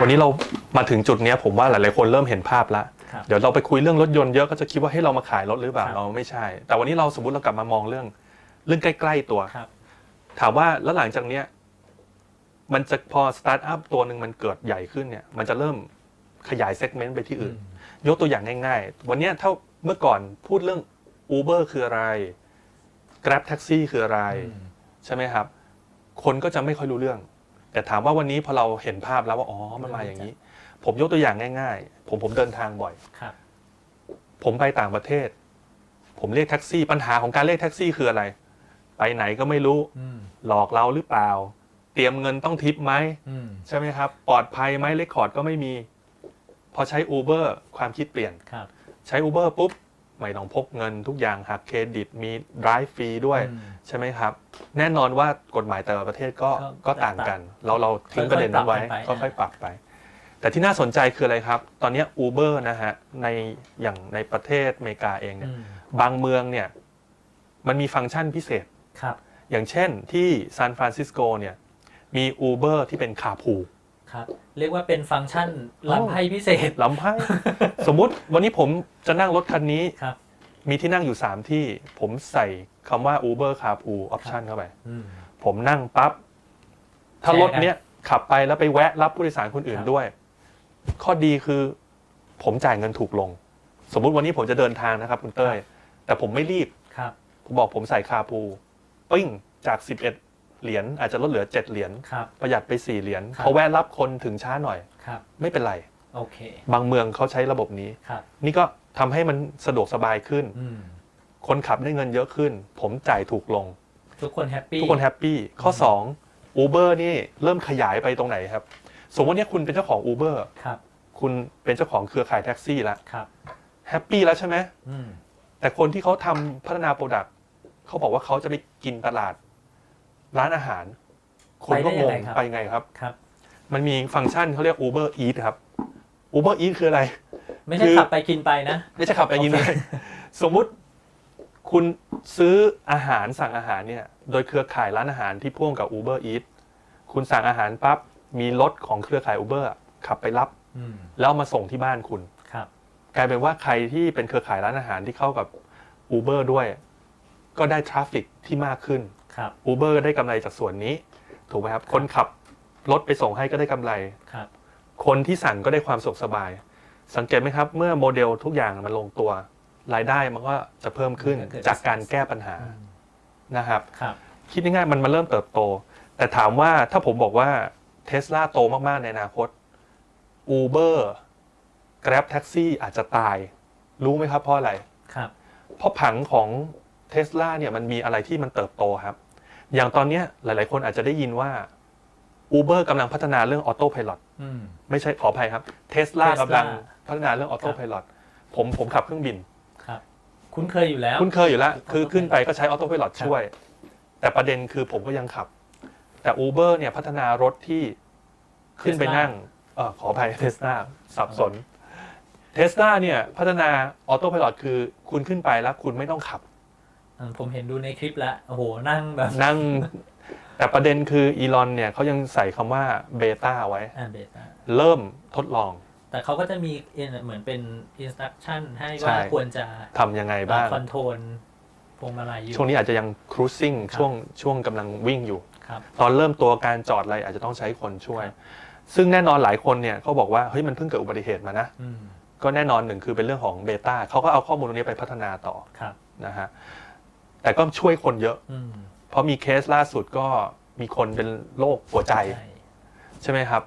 วันนี้เรามาถึงจุดเนี้ยผมว่าหลายๆคนเริ่มเห็นภาพแล้ว ครับเดี๋ยวเราไปคุยเรื่องรถยนต์เยอะก็จะคิดว่าให้ยเรามาขายรถหรือเปล่าครับ เราไม่ใช่ แต่วันนี้เราสมมติเรากลับมามองเรื่อง เรื่องใกล้ ๆตัว ครับ ถามว่าแล้วหลังจากเนี้ยมันจะพอสตาร์ทอัพตัวหนึ่งมันเกิดใหญ่ขึ้นเนี่ย มันจะเริ่มขยายเซกเมนต์ไปที่อื่น ยกตัวอย่างง่าย ๆ วันเนี้ยถ้าเมื่อก่อนพูดเรื่อง Uber คืออะไร Grab Taxi คืออะไร ใช่ไหมครับ คนก็จะไม่ค่อยรู้เรื่อง แต่ถามว่าวันนี้พอเราเห็นภาพแล้วว่าอ๋อมันมาอย่างนี้ ผมยกตัวอย่างง่าย ๆ ผมผมเดินทางบ่อยครับ ผมไปต่างประเทศ ผมเรียกแท็กซี่ ปัญหาของการเรียกแท็กซี่คืออะไร ไปไหนก็ไม่รู้อืมหลอกเราหรือเปล่า เตรียมเงินต้องทิปไหมอืมใช่ไหมครับ ปลอดภัยไหมเลคคอร์ดก็ไม่มี พอใช้ Uber ความคิดเปลี่ยนครับใช้ Uber ปุ๊บ ไม่ต้องพกเงินทุกอย่างหักเครดิตมี drive ฟรีด้วยอืมใช่ไหมครับ แน่นอนว่ากฎหมายแต่ละประเทศก็ก็ก็ต่างกัน เราเราทิ้งประเด็นนั้นไว้ค่อยๆปรับกันไปค่อยๆปรับไป แต่ที่น่าสนใจคืออะไรครับ ตอนนี้ Uber นะฮะในอย่างในประเทศอเมริกาเองเนี่ยอืมบางเมืองเนี่ยมันมีฟังก์ชันพิเศษครับอย่างเช่นที่ซานฟรานซิสโกเนี่ยมี Uber ที่เป็นคาพู ครับ เรียกว่าเป็นฟังก์ชันลำไพ่พิเศษ ลำไพ่ สมมุติวันนี้ผมจะนั่งรถคันนี้ ครับ มีที่นั่งอยู่ 3 ที่ ผมใส่คำว่า Uber Carpool Option เข้าไป อืม ผมนั่งปั๊บ ถ้าแชร์รกันถเนี้ยขับไปแล้วไปแวะรับผู้โดยสารคนอื่นครับ ด้วย ข้อดีคือ ผมจ่ายเงินถูกลง สมมุติวันนี้ผมจะเดินทางนะครับคุณเต้ย แต่ผมไม่รีบ ครับ ผมบอกผมใส่คาพูปิ้งจาก 11 เหรียญอาจจะลดเหลือ 7 เหรียญครับ ประหยัดไป 4 เหรียญครับ พอแวะรับคนถึงช้าหน่อย ครับ ไม่เป็นไร โอเค บางเมืองเขาใช้ระบบนี้ ครับ นี่ก็ทำให้มันสะดวกสบายขึ้น อืม คนขับได้เงินเยอะขึ้น ผมจ่ายถูกลง ทุกคนแฮปปี้ ทุกคนแฮปปี้ ข้อ 2 Uber นี่เริ่มขยายไปตรงไหนครับ สมมติเนี่ยคุณเป็นเจ้าของ Uber ครับ คุณเป็นเจ้าของเครือข่ายแท็กซี่แล้วครับ แฮปปี้แล้วใช่ไหม อืม แต่คนที่เขาทำพัฒนาโปรดักต์เขาบอกว่าเขาจะไปกินตลาด ร้านอาหาร คนก็งงไปไงครับครับ มันมีฟังก์ชันเขาเรียก Uber Eat ครับ Uber Eat คืออะไร ไม่ใช่คือขับไปกินไปนะ ไม่ใช่ขับไปยินโอเลเคยสมมุติคุณซื้ออาหารสั่งอาหารเนี่ย โดยเครือข่ายร้านอาหารที่พ่วงกับ Uber Eat คุณสั่งอาหารปั๊บมีรถของเครือข่าย Uber อะขับไปรับอืมแล้วเอามาส่งที่บ้านคุณครับ กลายเป็นว่าใครที่เป็นเครือข่ายร้านอาหารที่เข้ากับ Uber ด้วย ก็ได้ทราฟฟิกที่มากขึ้น ครับ Uber ก็ได้กำไรจากส่วนนี้ ถูกไหมครับ คนขับรถไปส่งให้ก็ได้กำไร ครับ คนที่สั่งก็ได้ความสุขสบาย สังเกตไหมครับ เมื่อโมเดลทุกอย่างมันลงตัว รายได้มันก็จะเพิ่มขึ้นมันก็เกิด จากการแก้ปัญหาอืมนะครับ ครับ คิดง่ายๆมันมาเริ่มเติบโต แต่ถามว่าถ้าผมบอกว่าเทสลาโตมากๆในอนาคต Uber Grab Taxi อาจจะตาย รู้ไหมครับเพราะอะไร ครับ เพราะผังของ เทสลาเนี่ยมันมีอะไรที่มันเติบโตครับ อย่างตอนเนี้ยหลาย ๆ คนอาจจะได้ยินว่า Uber กำลังพัฒนาเรื่องออโต้พ l o t อืมไม่ใช่ขออภัยครับเทสลา Tesla กำลังพัฒนาเรื่องออโต้พ l o t ผมผมขับเครื่องบินครับคุ้นเคยอยู่แล้ว คุ้นเคยอยู่แล้ว คือ Autopilot ขึ้นไปก็ใช้ออโต้พ l o t ครับช่วย แต่ประเด็นคือผมก็ยังขับ แต่ Uber เนี่ยพัฒนารถที่ขึ้นไป Tesla นั่งเออขออภัยเทสลาสับสนเทสลาเนี่ยพัฒนาออโต้พ l o t คือคุณขึ้นไปแล้วคุณไม่ต้องขับอืม ผมเห็นดูในคลิปแล้วโอ้โหนั่งแบบนั่ง แต่ประเด็นคืออีลอนเนี่ยเขายังใส่คำว่าเบต้าไว้ อ่าเบต้าเริ่มทดลอง แต่เขาก็จะมีเหมือนเป็นอินสต u ั t ชั่นให้ใช่ว่าควรจะทำยังไงบ้าง คอนโทรลพวงมาลัยอยู่ช่วงนี้อาจจะยังครูซิ่งครับช่วงช่วงกำลังวิ่งอยู่ ครับ ตอนเริ่มตัวการจอดอะไรอาจจะต้องใช้คนช่วย ครับ ซึ่งแน่นอนหลายคนเนี่ยเขาบอกว่าเฮ้ยมันเพิ่งเกิดอุบัติเหตุมานะ อืมก็แน่นอนหนึ่งคือเป็นเรื่องของเบต้าเขาก็เอาข้อมูลตรงนี้ไปพัฒนาต่อครับ นะฮะ แต่ก็ช่วยคนเยอะอืมเพราะมีเคสล่าสุดก็มีคนเป็นโรคหัวใจใช่ใช่ไหมครับ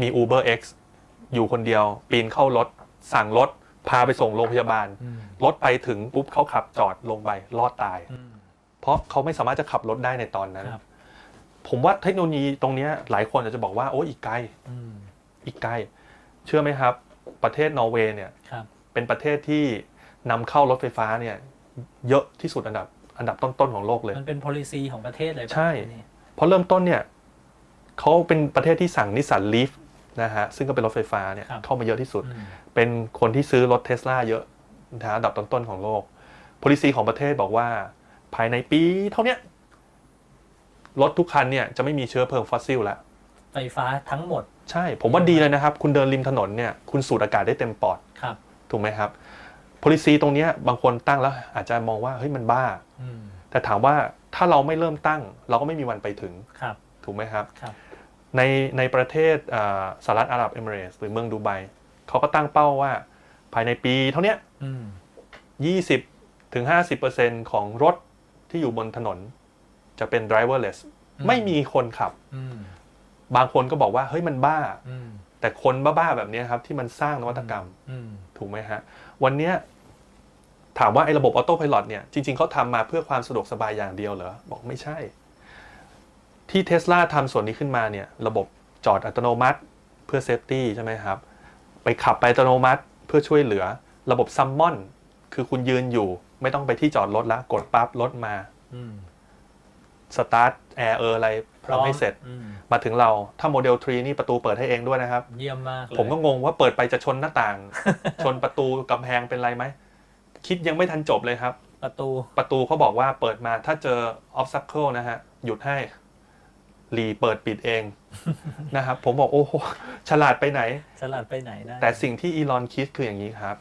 มี Uber X อยู่คนเดียว ปีนเข้ารถ สั่งรถ พาไปส่งโรงพยาบาลอืมรถไปถึงปุ๊บเขาขับจอดลงไปรอดตายอืมเพราะเขาไม่สามารถจะขับรถได้ในตอนนั้นครับผมว่าเทคโนโลยีตรงเนี้ยหลายคนอาจจะบอกว่า โอ้อีกไกลอืมอีกไกล เชื่อไหมครับ ประเทศนอร์เวย์เนี่ยครับเป็นประเทศที่นำเข้ารถไฟฟ้าเนี่ย เยอะที่สุดอันดับอันดับต้นๆของโลกเลย มันเป็น policy ของประเทศเลยใช่แบบนี้เพราะเริ่มต้นเนี่ยเขาเป็นประเทศที่สั่งนิสสันลีฟนะฮะซึ่งก็เป็นรถไฟฟ้าเนี่ยเข้ามาเยอะที่สุดอืมเป็นคนที่ซื้อรถเทสลาเยอะนะฮะอันดับต้นๆของโลก policy ของประเทศบอกว่า ภายในปีเท่าเนี้ยรถทุกคันเนี่ยจะไม่มีเชื้อเพลิงฟอสซิลแล้วไฟฟ้าทั้งหมด ใช่ ผมว่าดีเลยนะครับ คุณเดินริมถนนเนี่ยคุณสูดอากาศได้เต็มปอดครับ ถูกไหมครับ policy ตรงเนี้ยบางคนตั้งแล้วอาจจะมองว่าเฮ้ยมันบ้าอืมแต่ถามว่าถ้าเราไม่เริ่มตั้ง เราก็ไม่มีวันไปถึงครับถูกไหมครับครับ ในในประเทศอ่าสหรัฐอาหรับเอมิเรตส์หรือเมืองดูไบเขาก็ตั้งเป้าว่าภายในปีเท่าเนี้ยอืม20ถึง50%ของรถที่อยู่บนถนน จะเป็น driverless อืมไม่มีคนขับอืมบางคนก็บอกว่าเฮ้ยมันบ้าอืมแต่คนบ้าๆแบบเนี้ยครับที่มันสร้างนวัตกรรมอืมถูกไหมฮะ วันเนี้ย ถามว่าไอ้ระบบออโต้พ i l o t เนี่ยจริง ๆเขาทำมาเพื่อความสะดวกสบายอย่างเดียวเหรอ บอกไม่ใช่ ที่เท sla ทำส่วนนี้ขึ้นมาเนี่ยระบบจอดอัตโนมัติเพื่อเซฟตี้ใช่ไหมครับ ไปขับไปอัตโนมัติเพื่อช่วยเหลือ ระบบซัมมอนคือคุณยืนอยู่ ไม่ต้องไปที่จอดรถแล้วกดปั๊บรถมาอืมสตาร์ทแอร์เอออะไรทำให้เสร็จอืมมาถึงเราถ้าโมเดล 3 นี่ประตูเปิดให้เองด้วยนะครับ เยี่ยมมากเลยผมก็งงว่าเปิดไปจะชนหน้าต่าง ชนประตูกำแพงเป็นไรไหม คิดยังไม่ทันจบเลยครับ ประตูประตูเขาบอกว่าเปิดมาถ้าเจอ obstacle นะฮะ หยุดให้รีเปิดปิดเองนะครับผมบอกโอ้โหฉลาดไปไหนสลัดไปไหนได้แต่สิ่งที่อีลอนคิดคืออย่างนี้ครับ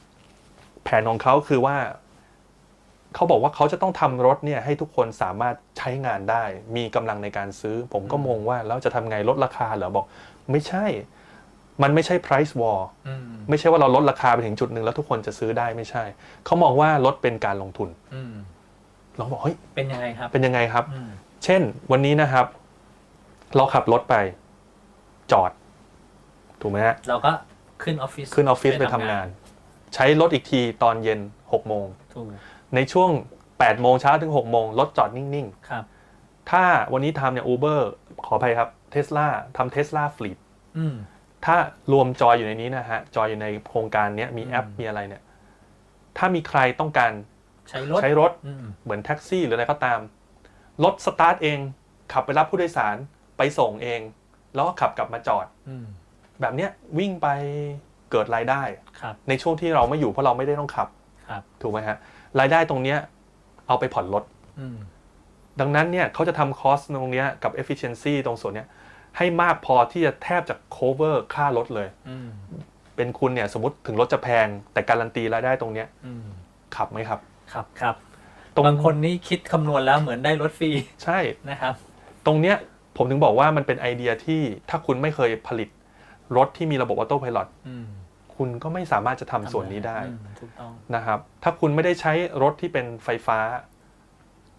แผนของเขาคือว่า เขาบอกว่าเขาจะต้องทำรถเนี่ย ให้ทุกคนสามารถใช้งานได้ มีกำลังในการซื้อ ผมก็งงว่าแล้วจะทำไงลดราคาเหรอบอก ไม่ใช่ มันไม่ใช่ price war อืมไม่ใช่ว่าเราลดราคาไปถึงจุดหนึ่งแล้วทุกคนจะซื้อได้ไม่ใช่ เขามองว่ารถเป็นการลงทุนอืมเราก็บอกเฮ้ยเป็นยังไงครับ เป็นยังไงครับอืมเช่น วันนี้นะครับ เราขับรถไป จอด ถูกไหมฮะเราก็ขึ้นออฟฟิศขึ้นออฟฟิศไปทำงาน ใช้รถอีกทีตอนเย็น6โมงถูกในช่วง8โมงเช้าถึง6โมงรถจอดนิ่งครับๆถ้าวันนี้ทำเนี่ยอูเบอร์ขออภัยครับเทสลาทำเทสลาฟลีดอืม ถ้ารวมจอยอยู่ในนี้นะฮะ จอยอยู่ในโครงการเนี้ยมีแอปอืมมีอะไรเนี่ย ถ้ามีใครต้องการใช้รถใช้รถอืมเหมือนแท็กซี่หรืออะไรก็ตาม รถสตาร์ทเอง ขับไปรับผู้โดยสารไปส่งเอง แล้วก็ขับกลับมาจอดอืมแบบเนี้ยวิ่งไปเกิดรายได้ครับในช่วงที่เราไม่อยู่เพราะเราไม่ได้ต้องขับครับถูกไหมฮะรายได้ตรงเนี้ยเอาไปผ่อนรถอืมดังนั้นเนี่ยเขาจะทำคอสตรงเนี้ยกับ efficiency ตรงส่วนเนี้ย ให้มากพอที่จะแทบจะ cover ค่ารถเลยอืมเป็นคุณเนี่ยสมมติถึงรถจะแพง แต่การันตีรายได้ตรงเนี้ยอืมขับไหมครับ ครับครับตรงบางคนนี่คิดคำนวณแล้วเหมือนได้รถฟรีใช่นะครับ ตรงเนี้ยผมถึงบอกว่ามันเป็นไอเดียที่ถ้าคุณไม่เคยผลิตรถที่มีระบบออโต้พ i l o t อืมคุณก็ไม่สามารถจะทำส่วนนี้ได้อืมถูกต้องนะครับ ถ้าคุณไม่ได้ใช้รถที่เป็นไฟฟ้า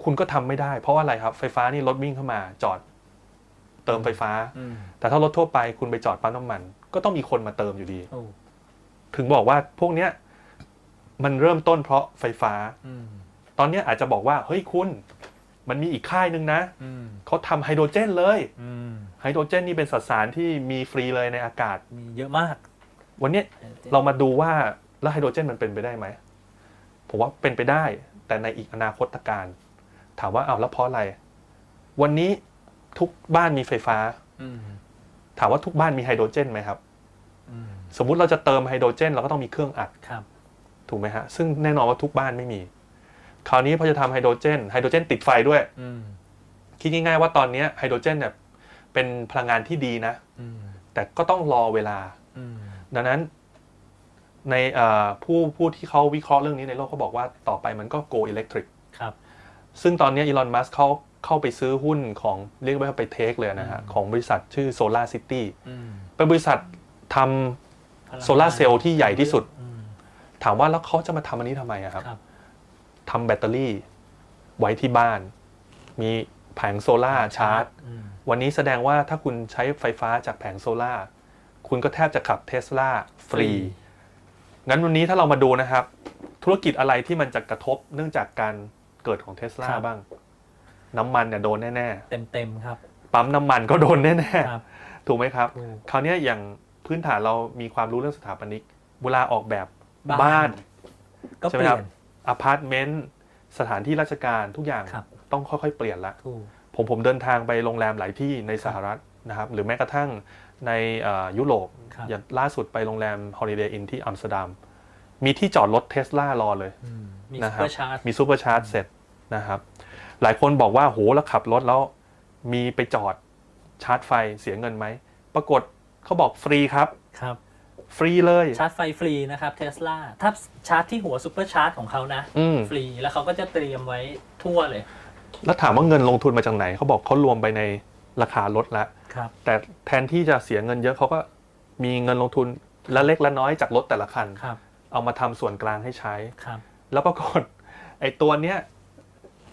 คุณก็ทำไม่ได้ เพราะว่าอะไรครับไฟฟ้านี่รถวิ่งเข้ามาจอด เติมไฟฟ้าอืมแต่ถ้ารถทั่วไปคุณไปจอดปั๊มน้ำมัน ก็ต้องมีคนมาเติมอยู่ดีโอ้ถึงบอกว่าพวกเนี้ยมันเริ่มต้นเพราะไฟฟ้าอืมตอนเนี้ยอาจจะบอกว่า เฮ้ยคุณ มันมีอีกค่ายหนึ่งนะอืมเขาทำไฮโดรเจนเลยอืมไฮโดรเจนนี่เป็นสสารที่มีฟรีเลยในอากาศ มีเยอะมาก วันเนี้ยเรามาดูว่าแล้วไฮโดรเจนมันเป็นไปได้ไหม ผมว่าเป็นไปได้ แต่ในอีกอนาคตการ ถามว่าเอาวแล้วเพราะอะไร วันนี้ ทุกบ้านมีไฟฟ้าอืมถามว่าทุกบ้านมีไฮโดรเจนไหมครับอืมสมมุติเราจะเติมไฮโดรเจนเราก็ต้องมีเครื่องอัดครับถูกไหมฮะซึ่งแน่นอนว่าทุกบ้านไม่มี คราวนี้พอจะทำไฮโดรเจนไฮโดรเจนติดไฟด้วยอืมคิดง่ายๆว่าตอนเนี้ยไฮโดรเจนเนี่ยเป็นพลังงานที่ดีนะอืมแต่ก็ต้องรอเวลาอืมดังนั้นในเอ่อผู้ผู้ที่เขาวิเคราะห์เรื่องนี้ในโลกเขาบอกว่าต่อไปมันก็ go electric ครับ ซึ่งตอนนี้อีลอนมัสเขา เข้าไปซื้อหุ้นของเรียกว่าไปเทคเลยนะฮะอืมของบริษัทชื่อ Solar City อืมเป็นบริษัททำโซลาร์เซลล์ที่ใหญ่ที่สุดอืมถามว่าแล้วเขาจะมาทำอันนี้ทำไมอะครับครับทำแบตเตอรี่ไว้ที่บ้าน มีแผงโซลาร์ชาร์จอืมวันนี้แสดงว่าถ้าคุณใช้ไฟฟ้าจากแผงโซลาร์คุณก็แทบจะขับเทสลาฟรี งั้นวันนี้ถ้าเรามาดูนะครับ ธุรกิจอะไรที่มันจะกระทบเนื่องจากการเกิดของเทสลาครับบ้าง น้ำมันเนี่ยโดนแน่เต็มเต็มๆครับ ๆปั๊มน้ำมันก็โดนแน่ครับ ๆถูกไหมครับ ถูก คราวเนี้ยอย่างพื้นฐานเรามีความรู้เรื่องสถาปนิกเวลาออกแบบบ้านบ้านก็ใช่เปไหมลี่ครัยบน อพาร์ตเมนต์สถานที่ราชการทุกอย่างครับ ต้องค่อยๆเปลี่ยนละ ถูก ผมผมเดินทางไปโรงแรมหลายที่ในสหรัฐนะครับ หรือแม้กระทั่งในเอ่อยุโรปครับ อย่างล่าสุดไปโรงแรม Holiday Inn ที่อัมสเตอร์ดัมมีที่จอดรถเทสลารอเลยอืมมีนะซูครับเปอร์ชาร์จมีซูเปอร์ชาร์จเสร็จนะครับ หลายคนบอกว่าโหแล้วขับรถแล้วมีไปจอดชาร์จไฟเสียเงินไหม ปรากฏเขาบอกฟรีครับครับฟรีเลยชาร์จไฟฟรีนะครับเทสลาถ้าชาร์จที่หัวซูเปอร์ชาร์จของเขานะอืมฟรีแล้วเขาก็จะเตรียมไว้ทั่วเลย แล้วถามว่าเงินลงทุนมาจากไหนเขาบอกเขารวมไปในราคารถแล้วครับ แต่แทนที่จะเสียเงินเยอะเขาก็มีเงินลงทุนละเล็กละน้อยจากรถแต่ละคันครับ เอามาทำส่วนกลางให้ใช้ครับ แล้วปรากฏไอ้ตัวเนี้ย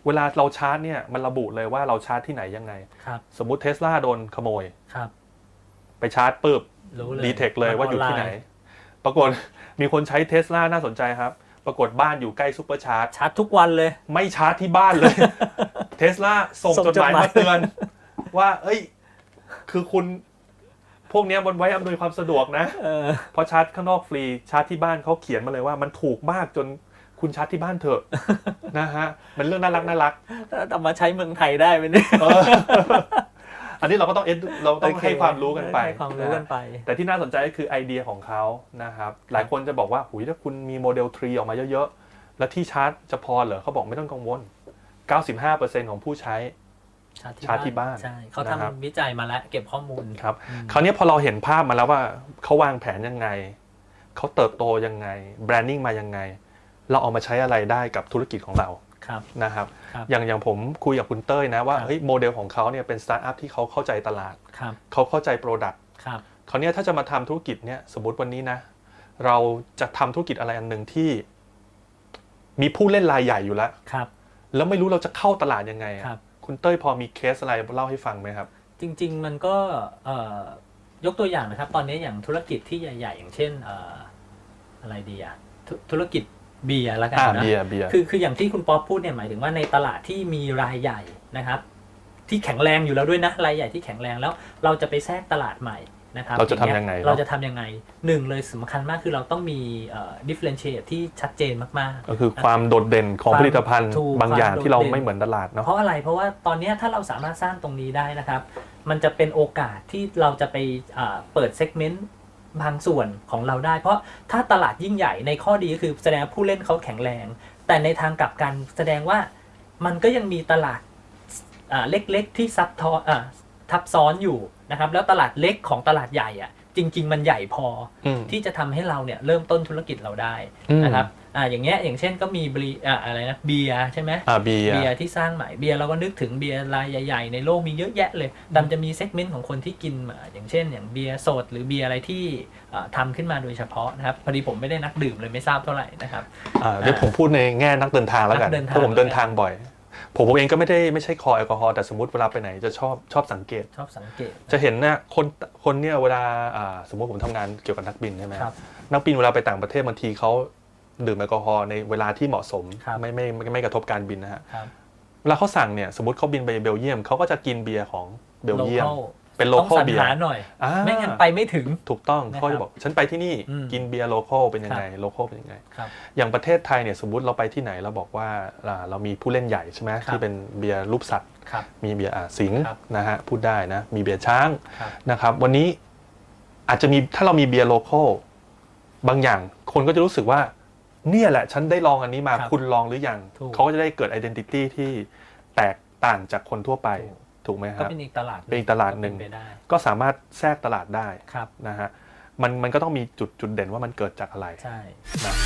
เวลาเราชาร์จเนี่ยมันระบุเลยว่าเราชาร์จที่ไหนยังไง ครับ สมมุติเทสลาโดนขโมย ครับ ไปชาร์จปุ๊บรู้เลยดีเทคเลยว่าอยู่ที่ไหนออนลปรากฏมีคนใช้เทสลาน่าสนใจครับ ปรากฏบ้านอยู่ใกล้ซูเปอร์ชาร์จ ชาร์จทุกวันเลย ไม่ชาร์จที่บ้านเลยเทสลาส่งส่งจดหมายจดหมายมาเตือน ว่า เอ้ย คือคุณพวกเนี้ยมันไว้อำนวยความสะดวกนะเออเพราะชาร์จข้างนอกฟรีชาร์จที่บ้านเขาเขียนมาเลยว่ามันถูกมากจน คุณชาร์จที่บ้านเถอะนะฮะมันเรื่องน่ารักน่ารักแต่มาใช้เมืองไทยได้ไหมเนี่ยเอออันนี้เราก็ต้องเอ็ดเราต้องให้ความรู้กันไปให้ความรู้กันไป แต่ที่น่าสนใจก็คือไอเดียของเขานะครับหลายคนจะบอกว่าหุยถ้าคุณมีโมเดล3ออกมาเยอะๆ แล้วที่ชาร์จจะพอเหรอเขาบอกไม่ต้องกังวล 95%ของผู้ใช้ชาร์จชาร์จที่บ้านใช่เขานะครับทำวิจัยมาแล้วเก็บข้อมูลครับอืมคราวนี้พอเราเห็นภาพมาแล้วว่าเขาวางแผนยังไงเขาเติบโตยังไงแบรนดิ้งมายังไง เราเอามาใช้อะไรได้กับธุรกิจของเราครับ นะครับ ครับอย่างอย่างผมคุยกับคุณเต้ยนะว่าครับ เฮ้ยโมเดลของเขาเนี่ยเป็นสตาร์ทอัพที่เขาเข้าใจตลาด ครับเขาเข้าใจโปรดักต์ครับคราวเนี้ยถ้าจะมาทำธุรกิจเนี่ยสมมติวันนี้นะ เราจะทำธุรกิจอะไรอันหนึ่งที่ มีผู้เล่นรายใหญ่อยู่แล้ว ครับ แล้วไม่รู้เราจะเข้าตลาดยังไงอะครับ คุณเต้ยพอมีเคสอะไรเล่าให้ฟังไหมครับ จริง ๆ มันก็เอ่อยกตัวอย่างนะครับ ตอนนี้อย่างธุรกิจที่ใหญ่ ๆ อย่างเช่นเอ่ออะไรดีอะธุธุรกิจ เบียร์ละกันอ่านะเบียร์เบียร์คือคืออย่างที่คุณป๊อปพูดเนี่ยหมายถึงว่าในตลาดที่มีรายใหญ่นะครับ ที่แข็งแรงอยู่แล้วด้วยนะรายใหญ่ที่แข็งแรงแล้ว เราจะไปแทรกตลาดใหม่นะครับเราจะทำอยังไง เราจะทำยังไงหนึ่งเลยสำคัญมากคือเราต้องมีเอ่อ differentiate ที่ชัดเจนมากๆ ก็คือความโดดเด่นของความผลิตภัณฑ์ถูกบางอย่างความโดดที่เราเด่นไม่เหมือนตลาดเนาะเพราะอะไรเพราะว่าตอนเนี้ยถ้าเราสามารถสร้างตรงนี้ได้นะครับ มันจะเป็นโอกาสที่เราจะไปอ่าเปิดเซกเมนต์ บางส่วนของเราได้ เพราะถ้าตลาดยิ่งใหญ่ในข้อดีก็คือแสดงว่าผู้เล่นเขาแข็งแรง แต่ในทางกลับกันแสดงว่ามันก็ยังมีตลาดอ่าเล็กๆที่ซับทออ่าทับซ้อนอยู่นะครับ แล้วตลาดเล็กของตลาดใหญ่อะจริง ๆ มันใหญ่พออืมที่จะทำให้เราเนี่ยเริ่มต้นธุรกิจเราได้อืมนะครับ อ่าอย่างเงี้ยอย่างเช่นก็มีบรีอ่าอะไรนะเบียร์ใช่ไหมอ่าเบียร์เบียร์ที่สร้างใหม่เบียร์เราก็นึกถึงเบียร์รายใหญ่ๆ ในโลกมีเยอะแยะเลยแต่มันจะมีเซกเมนต์ของคนที่กินอ่าอย่างเช่น อย่างเบียร์สดหรือเบียร์อะไรที่อ่าทำขึ้นมาโดยเฉพาะนะครับพอดีผมไม่ได้นักดื่มเลยไม่ทราบเท่าไหร่นะครับอ่าเดี๋ยวผมพูดในแง่นักเดินทางแล้วกันนักเดินทางเพราะผมเดินทางบ่อยผมผมเองก็ไม่ได้ไม่ใช่คอแอลกอฮอล์แต่สมมติเวลาไปไหนจะชอบชอบสังเกต ชอบสังเกต จะเห็นเนี่ยคนคนเนี่ยเวลาอ่าสมมติผมทำงานเกี่ยวกับนักบินใช่ไหมครับนักบินเวลาไปต่างประเทศบางทีเขา ดื่มแอลกอฮอล์ในเวลาที่เหมาะสม ครับ ไม่ไม่ไม่ไม่กระทบการบินนะฮะครับเวลาเขาสั่งเนี่ยสมมติเขาบินไปเบลเยียมเขาก็จะกินเบียร์ของเบลเยียม Local เป็นโลต้องคอลสรรเบียหาร์หน่อยอ่าไม่งั้นไปไม่ถึง ถูกต้องนะครับเขาจะบอกฉันไปที่นี่อืมกินเบียร์โลคอลเป็นยังไงโลคอลเป็นยังไง ครับ อย่างประเทศไทยเนี่ยสมมติเราไปที่ไหนเราบอกว่าอ่าเรามีผู้เล่นใหญ่ใช่ไหมครับ ที่เป็นเบียร์รูปสัตว์ ครับ มีเบียร์อ่าสิงห์ครับ นะฮะพูดได้นะมีเบียร์ช้างครับ นะครับวันนี้อาจจะมีถ้าเรามีเบียร์โลคอลบางอย่างคนก็จะรู้สึกว่า เนี่ยแหละ ฉันได้ลองอันนี้มาครับคุณลองหรือยังถูก เขาก็จะได้เกิดไอดีนิตี้ที่แตกต่างจากคนทั่วไปถูกถูกไหมคก็รับ เป็นอีกตลาดเป็นอีกตลาดหนึ่ง ก็เป็ไปได้ก็สามารถแทรกตลาดได้ครับนะฮะมันมันก็ต้องมีจุดจุดเด่นว่ามันเกิดจากอะไร ใช่ นะ